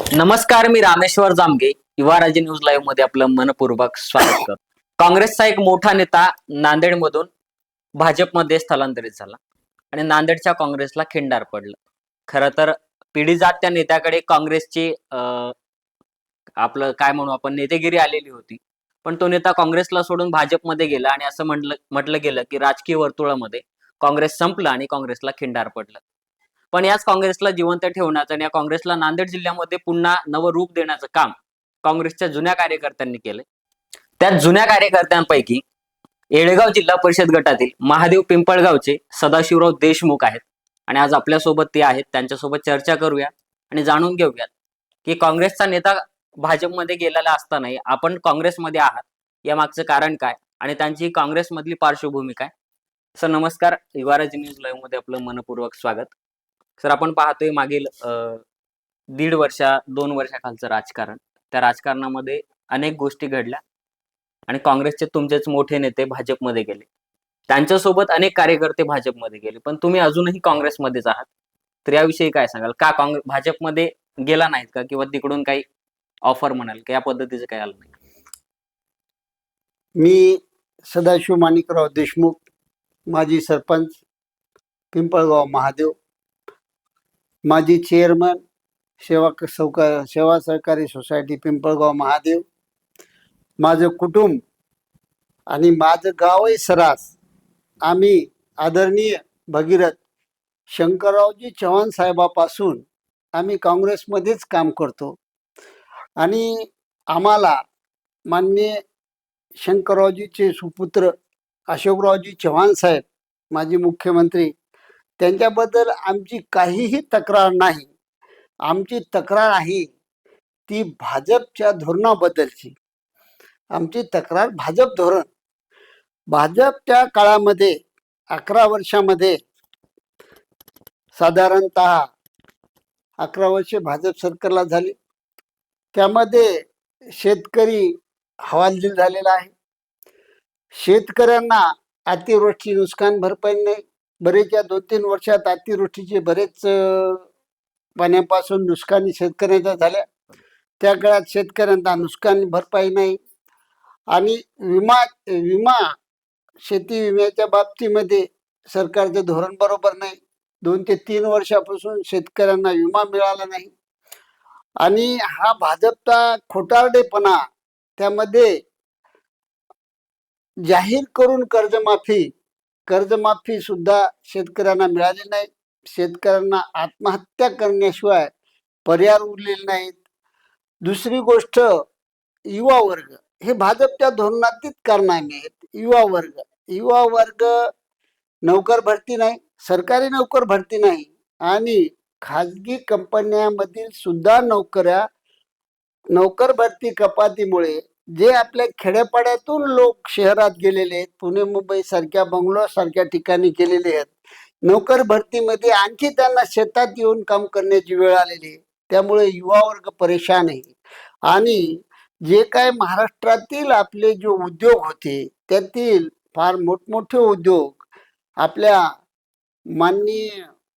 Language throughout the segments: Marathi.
नमस्कार मी रामेश्वर जामगे. युवा राजे न्यूज लाईव्हमध्ये आपलं मनपूर्वक स्वागत करतो. काँग्रेसचा एक मोठा नेता नांदेडमधून भाजपमध्ये स्थलांतरित झाला आणि नांदेडच्या काँग्रेसला खिंडार पडलं. खरं तर पिढी जात त्या नेत्याकडे काँग्रेसची आपलं काय म्हणू आपण नेतेगिरी आलेली होती. पण तो नेता काँग्रेसला सोडून भाजपमध्ये गेला आणि असं म्हटलं म्हटलं गेलं की राजकीय वर्तुळामध्ये काँग्रेस संपलं आणि काँग्रेसला खिंडार पडलं. पण याच काँग्रेसला जिवंत ठेवण्याचं आणि या काँग्रेसला नांदेड जिल्ह्यामध्ये पुन्हा नवं रूप देण्याचं काम काँग्रेसच्या जुन्या कार्यकर्त्यांनी केलंय. त्या जुन्या कार्यकर्त्यांपैकी येळेगाव जिल्हा परिषद गटातील महादेव पिंपळगावचे सदाशिवराव देशमुख आहेत. आणि आज आपल्यासोबत ते आहेत. त्यांच्यासोबत चर्चा करूया आणि जाणून घेऊयात की काँग्रेसचा नेता भाजपमध्ये गेलेला असतानाही आपण काँग्रेसमध्ये आहात. या मागचं कारण काय? आणि त्यांची काँग्रेसमधली पार्श्वभूमी काय? सर नमस्कार. युवाराज न्यूज लाईव्हमध्ये आपलं मनपूर्वक स्वागत. सर आपण पाहतोय मागील दीड वर्षा दोन वर्षाखालचं राजकारण. त्या राजकारणामध्ये अनेक गोष्टी घडल्या आणि काँग्रेसचे तुमचेच मोठे नेते भाजपमध्ये गेले. त्यांच्यासोबत अनेक कार्यकर्ते भाजपमध्ये गेले पण तुम्ही अजूनही काँग्रेसमध्येच आहात. तर याविषयी काय सांगाल? का काँग्रेस भाजपमध्ये गेला नाहीत का? किंवा तिकडून काही ऑफर म्हणाल का? या पद्धतीचं काय आलं नाही मी सदाशिव माणिकराव देशमुख माजी सरपंच पिंपळगाव महादेव माजी चेअरमन सेवा क- सौका सेवा सहकारी सोसायटी पिंपळगाव महादेव माझं कुटुंब आणि माझं गावही सरास आम्ही आदरणीय भगीरथ शंकररावजी चव्हाण साहेबापासून आम्ही काँग्रेसमध्येच काम करतो. आणि आम्हाला माननीय शंकररावजीचे सुपुत्र अशोकरावजी चव्हाण साहेब माजी मुख्यमंत्री त्यांच्याबद्दल आमची काहीही तक्रार नाही. आमची तक्रार आहे ती भाजपच्या धोरणाबद्दलची. आमची तक्रार भाजप धोरण. भाजपच्या काळामध्ये अकरा वर्षामध्ये साधारणत अकरा वर्षे भाजप सरकारला झाली. त्यामध्ये शेतकरी हवालदिल झालेला आहे. शेतकऱ्यांना अतिवृष्टी नुकसान भरपाई नाही. बरेच या दोन तीन वर्षात अतिवृष्टीचे बरेच पाण्यापासून नुकसानी शेतकऱ्यांच्या झाल्या. त्या काळात शेतकऱ्यांना नुकसान भरपाई नाही. आणि विमा विमा शेती विम्याच्या बाबतीमध्ये सरकारचं धोरण बरोबर नाही. दोन ते तीन वर्षापासून शेतकऱ्यांना विमा मिळाला नाही. आणि हा भाजपचा खोटारडेपणा त्यामध्ये जाहीर करून कर्जमाफी कर्जमाफी सुद्धा शेतकऱ्यांना मिळाली नाही. शेतकऱ्यांना आत्महत्या करण्याशिवाय पर्याय उरलेले नाहीत. दुसरी गोष्ट युवा वर्ग. हे भाजपच्या धोरणातीत कारणाने आहेत. युवा वर्ग. युवा वर्ग नोकर भरती नाही सरकारी नोकर भरती नाही आणि खाजगी कंपन्यांमधील सुद्धा नोकऱ्या नोकर भरती कपातीमुळे जे आपल्या खेड्यापाड्यातून लोक शहरात गेलेले आहेत पुणे मुंबई सारख्या बंगलोर सारख्या ठिकाणी गेलेले आहेत नोकर भरतीमध्ये आणखी त्यांना शेतात येऊन काम करण्याची वेळ आलेली आहे. त्यामुळे युवा वर्ग परेशान आहे. आणि जे काय महाराष्ट्रातील आपले जे उद्योग होते त्यातील फार मोठमोठे उद्योग आपल्या माननीय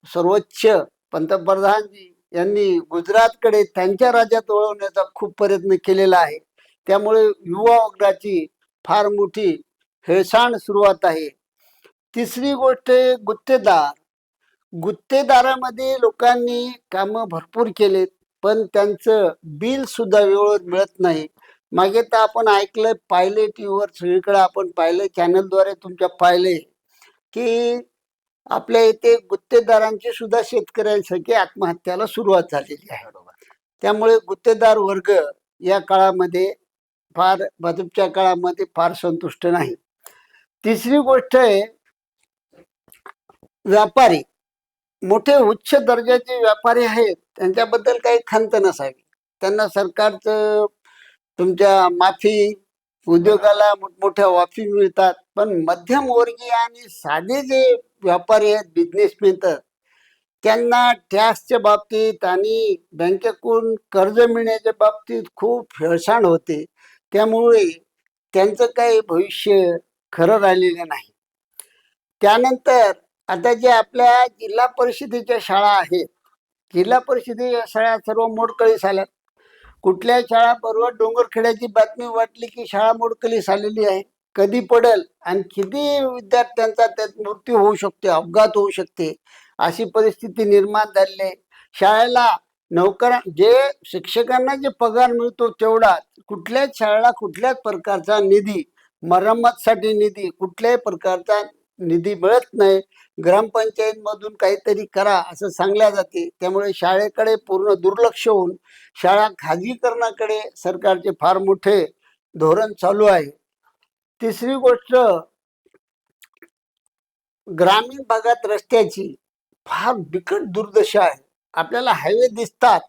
सर्वोच्च पंतप्रधानजी यांनी गुजरातकडे त्यांच्या राज्यात वळवण्याचा खूप प्रयत्न केलेला आहे. त्यामुळे युवा वर्गाची फार मोठी हेळसांड सुरुवात आहे. तिसरी गोष्ट आहे गुत्तेदार. गुत्तेदारामध्ये लोकांनी कामं भरपूर केलेत पण त्यांचं बिल सुद्धा वेळेवर मिळत नाही. मागे तर आपण ऐकलं पाहिले टी व्हीवर सगळीकडे आपण पाहिलं चॅनलद्वारे तुमच्या पाहिले की आपल्या इथे गुत्तेदारांची सुद्धा शेतकऱ्यांसाठी आत्महत्याला सुरुवात झालेली आहे. त्यामुळे गुत्तेदार वर्ग या काळामध्ये फार भाजपच्या काळामध्ये फार संतुष्ट नाही. तिसरी गोष्ट आहे व्यापारी. मोठे उच्च दर्जाचे व्यापारी आहेत त्यांच्याबद्दल काही खंत नसावी. त्यांना सरकारचं तुमच्या माफी उद्योगाला मोठमोठ्या वाफी मिळतात. पण मध्यमवर्गीय आणि साधे जे व्यापारी आहेत बिझनेसमॅन तर त्यांना टॅक्सच्या बाबतीत आणि बँकेकडून कर्ज मिळण्याच्या बाबतीत खूप हेळसांड होते. त्यामुळे त्यांचं काही भविष्य खरं राहिलेलं नाही. त्यानंतर आता जे आपल्या जिल्हा परिषदेच्या शाळा आहेत जिल्हा परिषदेच्या शाळा सर्व मोडकळीस आल्या कुठल्या शाळा बरोबर डोंगरखेड्याची बातमी वाटली की शाळा मोडकळीस आलेली आहे? कधी पडल आणि किती विद्यार्थ्यांचा त्यात मृत्यू होऊ शकते अपघात होऊ शकते अशी परिस्थिती निर्माण झालेली आहे. शाळेला नोकरा जे शिक्षकांना जे पगार मिळतो तेवढा कुठल्याच शाळेला कुठल्याच प्रकारचा निधी मरम्मतसाठी निधी कुठल्याही प्रकारचा निधी मिळत नाही. ग्रामपंचायत मधून काहीतरी करा असं सांगल्या जाते. त्यामुळे शाळेकडे पूर्ण दुर्लक्ष होऊन शाळा खाजगीकरणाकडे सरकारचे फार मोठे धोरण चालू आहे. तिसरी गोष्ट ग्रामीण भागात रस्त्याची फार बिकट दुर्दशा आहे. आपल्याला हायवे दिसतात.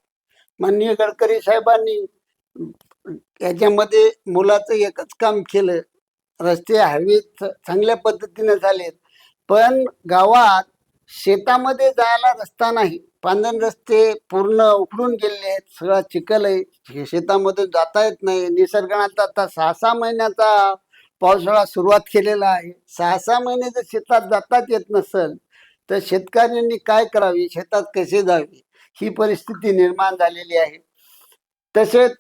माननीय गडकरी साहेबांनी याच्यामध्ये मुलाचं एकच काम केलं. रस्ते हायवे चांगल्या पद्धतीने झालेत. पण गावात शेतामध्ये जायला रस्ता नाही. पांधन रस्ते पूर्ण उकडून गेले आहेत. सगळा चिखल आहे. शेतामध्ये जाता येत नाही. निसर्गात आता सहा सहा महिन्याचा पावसाळा सुरुवात केलेला आहे. सहा सहा महिने जर शेतात जाताच येत नसेल तर शेतकऱ्यांनी काय करावे? शेतात कसे जावे? ही परिस्थिती निर्माण झालेली आहे. तसेच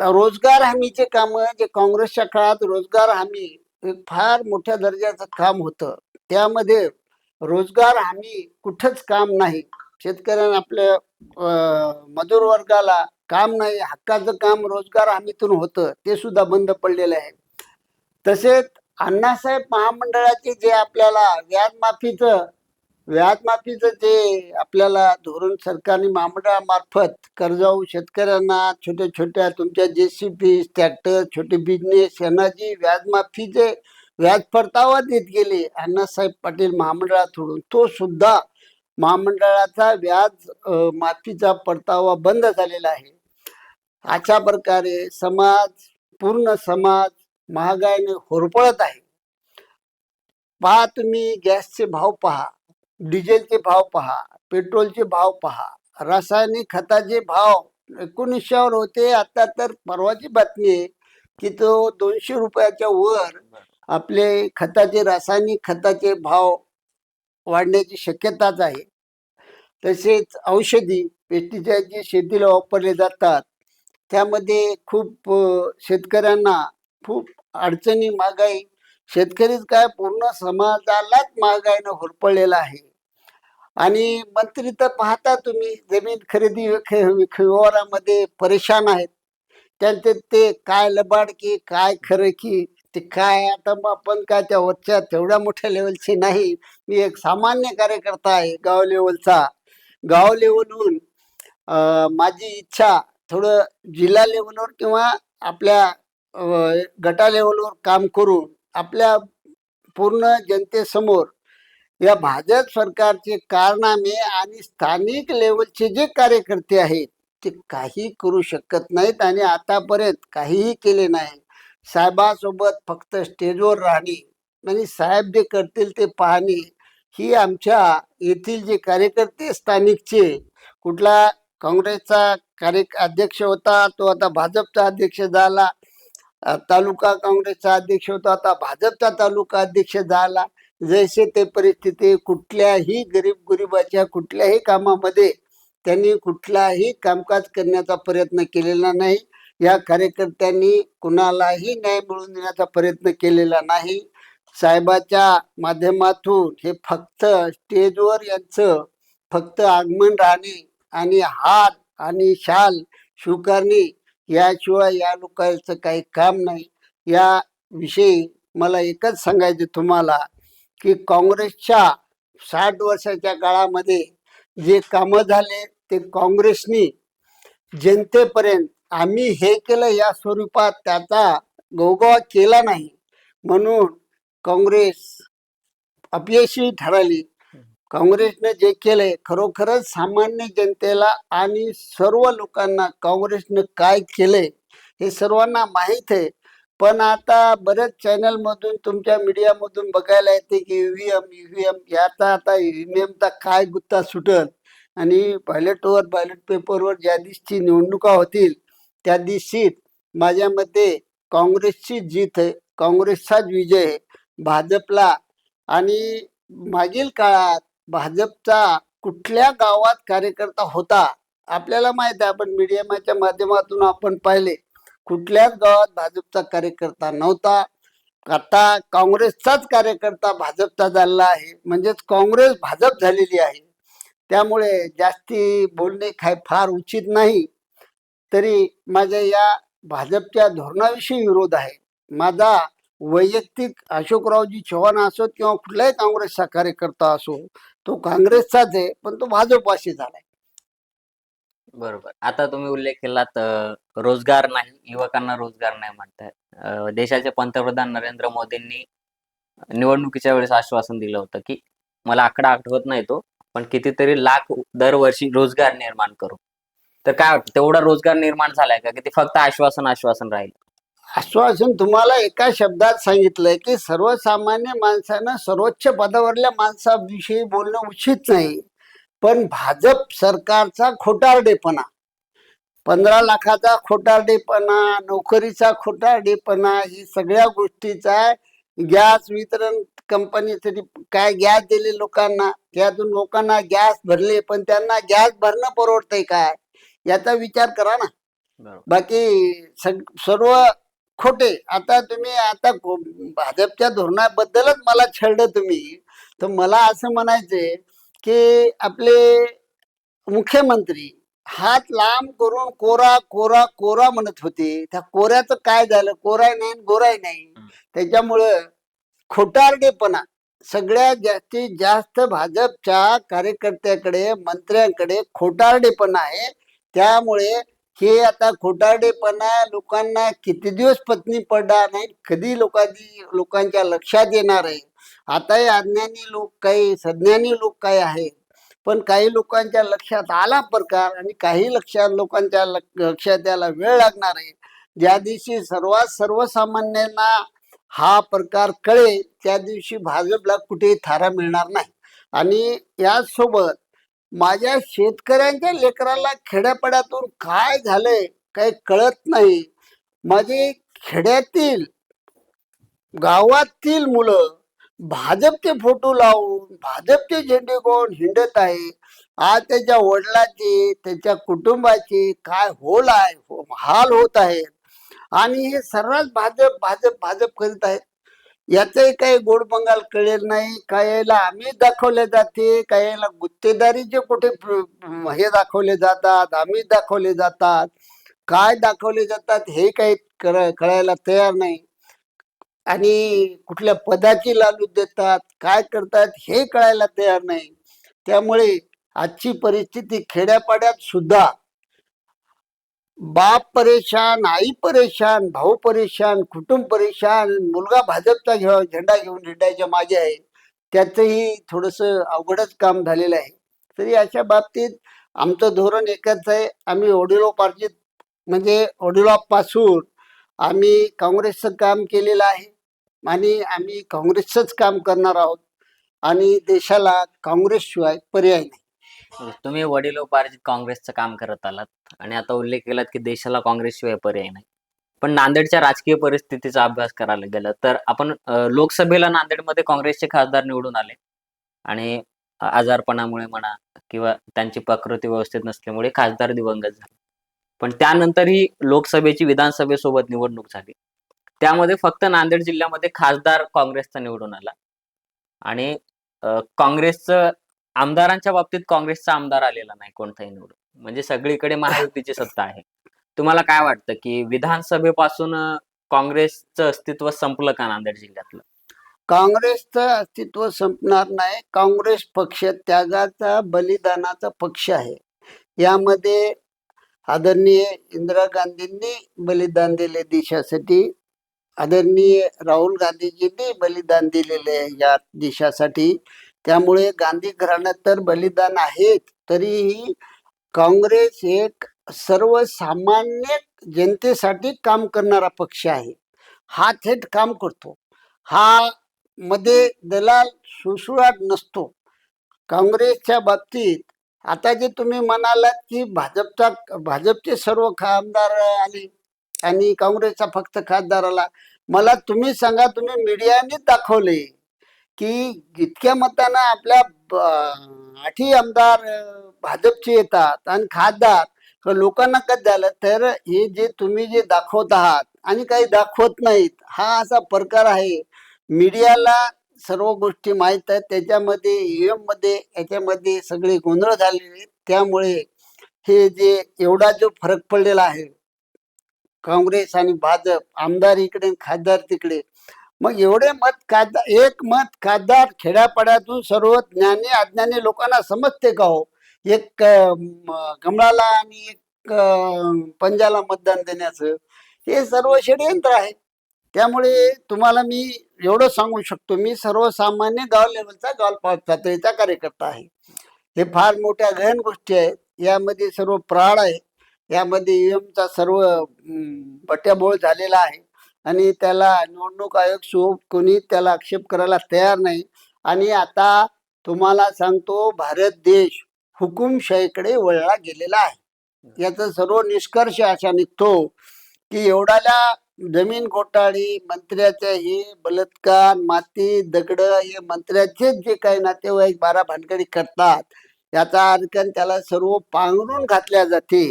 रोजगार हमीचे काम जे काँग्रेसच्या काळात रोजगार हमी हे फार मोठ्या दर्जाचं काम होतं. त्यामध्ये रोजगार हमी कुठंच काम नाही. शेतकऱ्यांना आपल्या मजूर वर्गाला काम नाही हक्काचं काम रोजगार हमीतून होतं ते सुद्धा बंद पडलेलं आहे. तसेच अण्णासाहेब महामंडळाचे जे आपल्याला व्याजमाफीचं व्याजमाफीचं जे आपल्याला धोरण सरकारने महामंडळामार्फत कर्जाऊ शेतकऱ्यांना छोट्या छोट्या तुमच्या जे सी पी ट्रॅक्टर छोटे बिझनेस यांना जी व्याजमाफीचे व्याज परतावा देत गेले. अण्णासाहेब पाटील महामंडळाकडून तो सुद्धा महामंडळाचा व्याज माफीचा परतावा बंद झालेला आहे. अशा प्रकारे समाज पूर्ण समाज महागाईने होरपळत आहे. पहा तुम्ही गॅसचे भाव पहा. डिझेलचे भाव पहा पेट्रोलचे भाव पहा रासायनिक खताचे भाव एकोणीसशेवर होते. आता तर परवाची बातमी आहे की तो दोनशे रुपयाच्या वर आपले खताचे रासायनिक खताचे भाव वाढण्याची शक्यताच आहे. तसेच औषधी पेस्टिसाइड जे शेतीला वापरले जातात त्यामध्ये खूप शेतकऱ्यांना खूप अडचणी महागाई शेतकरीच काय पूर्ण समाजालाच महागाईनं होरपळलेला आहे. आणि मंत्री तर पाहता तुम्ही जमीन खरेदी विक- विक- व्यवहारामध्ये परेशान आहेत. त्यांचे ते काय लबाड की काय खरं की ते काय आता मग आपण काय त्या वरच्या तेवढ्या मोठ्या लेवलचे नाही. मी एक सामान्य कार्यकर्ता आहे गाव लेवलचा गाव लेवलहून माझी इच्छा थोडं जिल्हा लेवलवर किंवा आपल्या गटा लेवलवर काम करून आपल्या पूर्ण जनतेसमोर या भाजप सरकारचे कारनामे आणि स्थानिक लेवलचे जे कार्यकर्ते आहेत ते काही करू शकत नाहीत आणि आतापर्यंत काहीही केले नाही. साहेबासोबत फक्त स्टेजवर राहणे आणि साहेब जे करतील ते पाहणे ही आमच्या येथील जे कार्यकर्ते स्थानिकचे कुठला काँग्रेसचा कार्य अध्यक्ष होता तो आता भाजपचा अध्यक्ष झाला. तालुका काँग्रेसचा अध्यक्ष होता आता भाजपचा तालुका अध्यक्ष झाला. जैसे ते परिस्थिती कुठल्याही गरीब गरिबाच्या कुठल्याही कामामध्ये त्यांनी कुठलाही कामकाज करण्याचा प्रयत्न केलेला नाही. या कार्यकर्त्यांनी कुणालाही न्याय मिळवून देण्याचा प्रयत्न केलेला नाही. साहेबाच्या माध्यमातून हे फक्त स्टेजवर यांचं फक्त आगमन राहणे आणि हात आणि शाल स्वीकारणे याशिवाय या लोकांचं काही काम नाही. या विषयी मला एकच सांगायचं तुम्हाला. की काँग्रेसच्या साठ वर्षाच्या काळामध्ये जे कामं झाले ते काँग्रेसनी जनतेपर्यंत आम्ही हे केलं या स्वरूपात त्याचा गोगोवा केला नाही. म्हणून काँग्रेस अपयशी ठरली. काँग्रेसने जे केले खरोखरच सामान्य जनतेला आणि सर्व लोकांना काँग्रेसने काय केले हे सर्वांना माहीत आहे. पण आता बरेच चॅनल मधून तुमच्या मीडियामधून बघायला येते की ईव्हीएम ईव्हीएम याचा आता ईव्हीएमचा काय गुत्ता सुटल? आणि बॅलेटवर बॅलेट पेपरवर ज्या दिवशी निवडणुका होतील त्या दिवशी माझ्या मते काँग्रेसची जीत आहे. काँग्रेसचाच विजय आहे. भाजपला आणि मागील काळात भाजपचा कुठल्या गावात कार्यकर्ता होता आपल्याला माहीत आहे. आपण मीडियाच्या माध्यमातून आपण पाहिले. कुठल्याच गावात भाजपचा कार्यकर्ता नव्हता. आता काँग्रेसचाच कार्यकर्ता भाजपचा झालेला आहे. म्हणजेच काँग्रेस भाजप झालेली आहे. त्यामुळे जास्ती बोलणे काय फार उचित नाही. तरी माझ्या या भाजपच्या धोरणाविषयी विरोध आहे. माझा वैयक्तिक अशोकरावजी चव्हाण असो किंवा कुठलाही काँग्रेसचा कार्यकर्ता असो तो काँग्रेसचाच आहे पण तो भाजपवाशी झालाय. बरोबर. आता तुम्ही उल्लेख केलात अं, रोजगार नाही युवकांना रोजगार नाही म्हणताय. देशाचे पंतप्रधान नरेंद्र मोदींनी निवडणुकीच्या वेळेस आश्वासन दिलं होतं की मला आकडा आठवत नाही तो पण कितीतरी लाख दरवर्षी रोजगार निर्माण करू. तर काय वाटतं तेवढा रोजगार निर्माण झालाय का की ते फक्त आश्वासन आश्वासन राहील? आश्वासन तुम्हाला एका शब्दात सांगितलंय की सर्वसामान्य माणसानं सर्वोच्च पदावरल्या माणसाविषयी बोलणं उचित नाही. पण भाजप सरकारचा खोटारडेपणा. पंधरा लाखाचा खोटारडेपणा नोकरीचा खोटारडेपणा ही सगळ्या गोष्टीचा गॅस वितरण कंपनीसाठी काय गॅस दिले लोकांना? त्यातून लोकांना गॅस भरले पण त्यांना गॅस भरणं परवडतंय काय? याचा विचार करा ना. बाकी सग- सर्व खोटे. आता तुम्ही आता भाजपच्या धोरणाबद्दलच मला छळलं तुम्ही. तर मला असं म्हणायचंय की आपले मुख्यमंत्री हात लांब करून कोरा कोरा कोरा म्हणत होते. त्या कोऱ्याचं काय झालं? कोराय नाही गोराय नाही. त्याच्यामुळं खोटारडेपणा सगळ्यात जास्तीत जास्त भाजपच्या कार्यकर्त्याकडे मंत्र्यांकडे खोटारडेपणा आहे. त्यामुळे हे आता खोटारडेपणा लोकांना किती दिवस पत्नी पडणार नाही कधी लोकांनी लोकांच्या लक्षात येणार आहे? आताही अज्ञानी लोक काही सज्ञानी लोक काही आहेत. पण काही लोकांच्या लक्षात आला प्रकार आणि काही लक्षात लोकांच्या लक्षात यायला वेळ लागणार आहे. ज्या दिवशी सर्वात सर्वसामान्यांना हा प्रकार कळेल त्या दिवशी भाजपला कुठेही थारा मिळणार नाही. आणि यासोबत माझ्या शेतकऱ्यांच्या लेकराला खेड्यापाड्यातून काय झालंय काही कळत नाही. माझे खेड्यातील गावातील मुलं भाजपचे फोटो लावून भाजपचे झेंडे कोण हिंडत आहे? आज त्याच्या वडिलांचे त्याच्या कुटुंबाचे काय होल आहे हो- हाल होत आहेत आणि हे सर्रास भाजप भाजप भाजप करीत आहेत. याचंही काही गोड बंगाल कळेल नाही. काही याला आम्ही दाखवले जाते काही गुत्तेदारीचे कुठे हे दाखवले जातात आम्ही दाखवले जातात. काय दाखवले जातात हे काही कळ कळायला तयार नाही. आणि कुठल्या पदाची लालू देतात काय करतात हे कळायला तयार नाही. त्यामुळे आजची परिस्थिती खेड्यापाड्यात सुद्धा. बाप परेशान आई परेशान भाऊ परेशान कुटुंब परेशान मुलगा भाजपचा घेऊ झेंडा घेऊन हिंडायच्या मागे आहे. त्याचंही थोडस अवघडच काम झालेलं आहे. तरी अशा बाबतीत आमचं धोरण एकच आहे. आम्ही वडिलोपार्जित म्हणजे वडिलोपासून आम्ही काँग्रेसचं काम केलेलं आहे. आणि आम्ही काँग्रेसच काम करणार आहोत. आणि देशाला काँग्रेस शिवाय पर्याय नाही. तुम्ही वडिलोपार्जित काँग्रेसचं काम करत आलात. आणि आता उल्लेख केलात की देशाला काँग्रेसशिवाय पर्याय नाही. पण नांदेडच्या राजकीय परिस्थितीचा अभ्यास करायला गेला तर आपण अं, लोकसभेला नांदेडमध्ये काँग्रेसचे खासदार निवडून आले. आणि आजारपणामुळे म्हणा किंवा त्यांची प्रकृती व्यवस्थित नसल्यामुळे खासदार दिवंगत झाले. पण त्यानंतरही लोकसभेची विधानसभेसोबत निवडणूक झाली. त्यामध्ये फक्त नांदेड जिल्ह्यामध्ये खासदार काँग्रेसचा निवडून आला. आणि काँग्रेसचं आमदारांच्या बाबतीत काँग्रेसचा आमदार आलेला नाही कोणताही निवडून. म्हणजे सगळीकडे महायुतीची सत्ता आहे. तुम्हाला काय वाटतं की विधानसभेपासून काँग्रेसचं अस्तित्व संपलं का नांदेड जिल्ह्यातलं? काँग्रेसचं अस्तित्व संपणार नाही. काँग्रेस पक्ष त्यागाचा बलिदानाचा पक्ष आहे. यामध्ये आदरणीय इंदिरा गांधींनी बलिदान दिले देशासाठी. आदरणीय राहुल गांधीजींनी बलिदान दिलेले आहे या देशासाठी. त्यामुळे गांधी घराण्यात तर बलिदान आहेत तरीही काँग्रेस एक सर्वसामान्य जनतेसाठी काम करणारा पक्ष आहे. हा थेट काम करतो. हा मध्ये दलाल सुसुळाट नसतो. काँग्रेसच्या बाबतीत आता जे तुम्ही म्हणालात की भाजपचा भाजपचे सर्व खासदार आणि आणि काँग्रेसचा फक्त खासदाराला. मला तुम्ही सांगा तुम्ही मीडियाने दाखवले की जितक्या मतानं आपल्या ब- आठही आमदार भाजपचे येतात आणि खासदार लोकांना कसं झालं? तर हे जे तुम्ही जे दाखवत आहात आणि काही दाखवत नाहीत हा असा प्रकार आहे. मीडियाला सर्व गोष्टी माहीत आहेत. त्याच्यामध्ये एममध्ये याच्यामध्ये सगळे गोंधळ झालेले त्यामुळे हे जे एवढा जो फरक पडलेला आहे काँग्रेस आणि भाजप आमदार इकडे खासदार तिकडे. मग एवढे मत खासदार एक मत खासदार खेड्यापाड्यातून सर्व ज्ञानी अज्ञानी लोकांना समजते का हो? एक कमळाला आणि एक पंजाला मतदान देण्याचं. हे सर्व षडयंत्र आहे. त्यामुळे तुम्हाला मी एवढं सांगू शकतो मी सर्वसामान्य गाव लेवलचा गाव पातळीचा कार्यकर्ता आहे. हे फार मोठ्या गहन गोष्टी आहेत. यामध्ये सर्व प्राळ आहे. यामध्ये ईएमचा सर्व पट्ट्याबोळ बट्याबोळ झालेला आहे. आणि त्याला निवडणूक आयोग सो कोणी त्याला आक्षेप करायला तयार नाही. आणि आता तुम्हाला सांगतो भारत देश हुकुमशाहीकडे वळला गेलेला आहे. याचा सर्व निष्कर्ष असा निघतो की एवढ्याला जमीन घोटाळी मंत्र्याचे हे बलात्कार माती दगड हे मंत्र्याचेच जे काही नातेवाईक बारा भानगडी करतात याचा अर्थ त्याला सर्व पांघरून घातल्या जाते.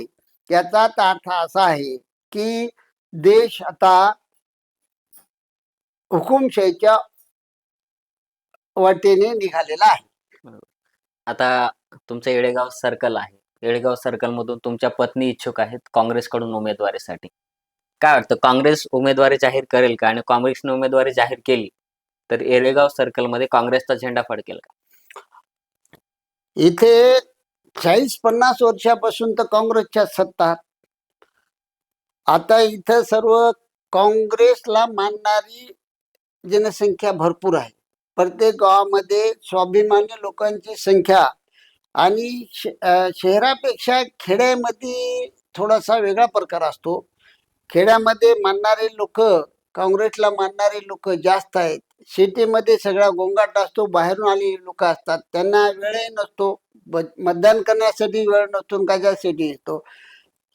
याचा अर्थ असा आहे की देश आता हुकुमशाहीच्या वाटेने निघालेला आहे. आता तुमचं येळेगाव सर्कल आहे. येळेगाव सर्कल मधून तुमच्या पत्नी इच्छुक आहेत काँग्रेसकडून उमेदवारीसाठी. काय वाटतं काँग्रेस उमेदवारी जाहीर करेल का? आणि काँग्रेसने उमेदवारी जाहीर केली तर येळेगाव सर्कलमध्ये काँग्रेसचा झेंडा फडकेल का? इथे चाळीस पन्नास वर्षापासून तर काँग्रेसच्या सत्ता आता इथं सर्व काँग्रेसला मानणारी जनसंख्या भरपूर आहे. प्रत्येक गावामध्ये स्वाभिमानी लोकांची संख्या आणि श- शहरापेक्षा खेड्यामध्ये थोडासा वेगळा प्रकार असतो. खेड्यामध्ये मानणारे लोक काँग्रेसला मानणारे लोक जास्त आहेत. सिटीमध्ये सगळा गोंगाट असतो बाहेरून आलेली लोक असतात. त्यांना वेळही नसतो. मतदान करण्यासाठी वेळ नसतो कशासाठी येतो?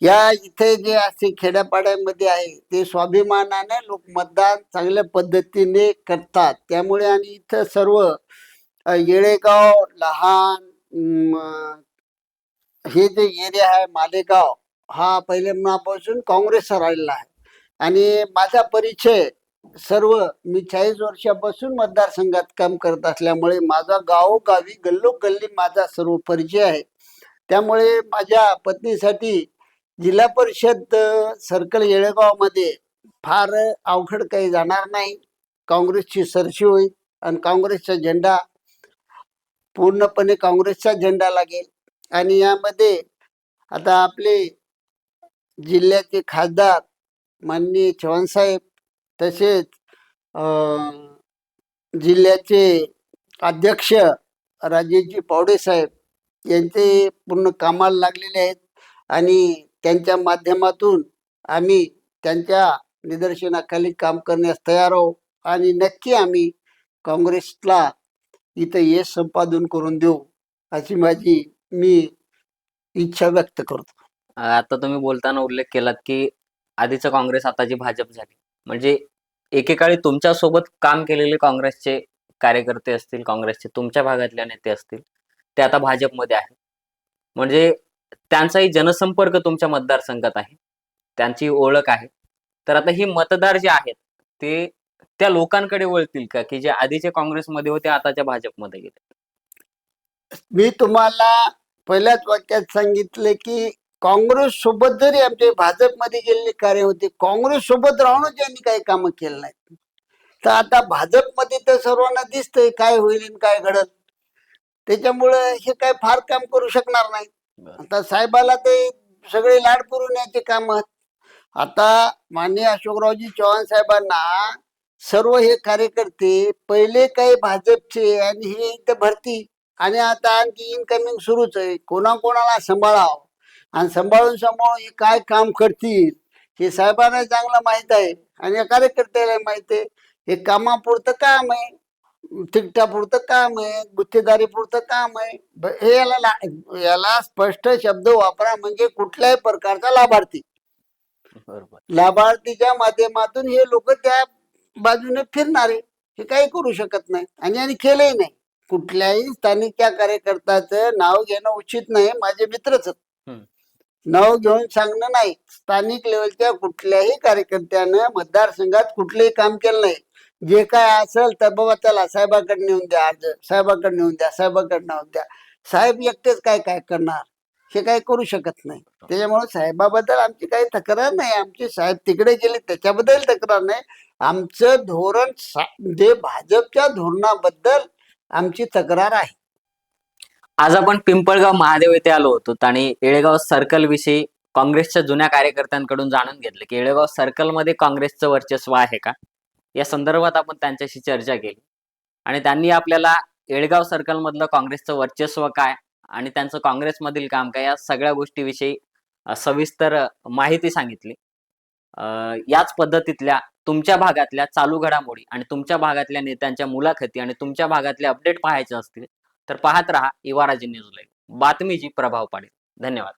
या इथे जे असे खेड्यापाड्यामध्ये आहे ते स्वाभिमानाने लोक मतदान चांगल्या पद्धतीने करतात. त्यामुळे आणि इथं सर्व येळेगाव लहान हे जे एरिया आहे मालेगाव हा पहिले मनापासून काँग्रेस राहिलेला आहे. आणि माझा परिचय सर्व मी चाळीस वर्षापासून मतदारसंघात काम करत असल्यामुळे माझा गावोगावी गल्लोगल्ली माझा सर्व परिचय आहे. त्यामुळे माझ्या पत्नीसाठी जिल्हा परिषद सर्कल येळेगावमध्ये फार अवघड काही जाणार नाही. काँग्रेसची सरशी होईल आणि काँग्रेसचा झेंडा पूर्णपणे काँग्रेसचा झेंडा लागेल. आणि यामध्ये आता आपले जिल्ह्याचे खासदार माननीय चव्हाणसाहेब तसेच अं, जिल्ह्याचे अध्यक्ष राजेशजी पावडे साहेब यांचे पूर्ण कामाला लागलेले आहेत आणि त्यांच्या माध्यमातून आम्ही त्यांच्या निदर्शनाखाली काम करण्यास तयार आहोत आणि नक्की आम्ही काँग्रेसला इथं यश संपादन करून देऊ अशी माझी मी इच्छा व्यक्त करतो. आता तुम्ही बोलताना उल्लेख केलात की आधीचं काँग्रेस आताची भाजप झाली. म्हणजे एकेकाळी तुमच्यासोबत काम केलेले काँग्रेसचे कार्यकर्ते असतील काँग्रेसचे तुमच्या भागातले नेते असतील ते आता भाजपमध्ये आहे म्हणजे त्यांचाही जनसंपर्क तुमच्या मतदारसंघात आहे. त्यांची ओळख आहे. तर आता ही मतदार जे आहेत ते त्या लोकांकडे वळतील का? की जे आधीचे काँग्रेसमध्ये होते आताच्या भाजपमध्ये गेले? मी तुम्हाला पहिल्याच वाक्यात सांगितले की काँग्रेस सोबत जरी आमचे भाजपमध्ये गेलेले कार्य होते काँग्रेस सोबत राहूनच यांनी काही कामं केलं नाही तर आता भाजपमध्ये तर सर्वांना दिसतंय काय होईल आणि काय घडल. त्याच्यामुळं हे काय फार काम करू शकणार नाही आता साहेबाला ते सगळे लाड पुरवण्याचे काम आहेत. आता माननीय अशोकरावजी चव्हाण साहेबांना सर्व हे कार्यकर्ते पहिले काही भाजपचे आणि हे इथं भरती आणि आता आणखी इनकमिंग सुरूच आहे. कोणाकोणाला सांभाळावं? आणि सांभाळून सांभाळून हे काय काम करतील हे साहेबांना चांगलं माहीत आहे आणि या कार्यकर्त्याला माहीत आहे. हे कामापुरतं काम आहे तिकटापुरतं काम आहे गुत्तेदारी पुरतं काम आहे. हे याला याला स्पष्ट शब्द वापरा म्हणजे कुठल्याही प्रकारचा लाभार्थी. बरोबर. लाभार्थीच्या माध्यमातून हे लोक त्या बाजूने फिरणारे हे काही करू शकत नाही आणि आणि केलंही नाही. कुठल्याही स्थानिक त्या कार्यकर्त्याचं नाव घेणं उचित नाही माझे मित्रच. नाव घेऊन सांगणं नाही. स्थानिक लेवलच्या कुठल्याही कार्यकर्त्यानं मतदारसंघात कुठलंही काम केलं नाही. जे काय असेल तर बाबा चला साहेबाकडे नेऊन द्या अर्ज साहेबाकडे नेऊन द्या साहेबाकडे नेऊन द्या. साहेब एकटेच काय काय करणार? हे काही करू शकत नाही. त्याच्यामुळे साहेबाबद्दल आमची काही तक्रार नाही. आमचे साहेब तिकडे गेले त्याच्याबद्दल तक्रार नाही. आमचं धोरण जे भाजपच्या धोरणाबद्दल आमची तक्रार आहे. आज आपण पिंपळगाव महादेव येथे आलो होतो आणि येळेगाव सर्कल विषयी काँग्रेसच्या जुन्या कार्यकर्त्यांकडून जाणून घेतलं की येळेगाव सर्कलमध्ये काँग्रेसचं वर्चस्व आहे का? या संदर्भात आपण त्यांच्याशी चर्चा केली. आणि त्यांनी आपल्याला येळगाव सर्कल मधलं काँग्रेसचं वर्चस्व काय आणि त्यांचं काँग्रेसमधील काम काय या सगळ्या गोष्टीविषयी सविस्तर माहिती सांगितली. याच पद्धतीतल्या तुमच्या भागातल्या चालू घडामोडी आणि तुमच्या भागातल्या नेत्यांच्या मुलाखती आणि तुमच्या भागातले अपडेट पाहायचे असतील तर पाहत रहा इवाराजी न्यूज लाईव्ह बातमीची प्रभाव पाडेल. धन्यवाद.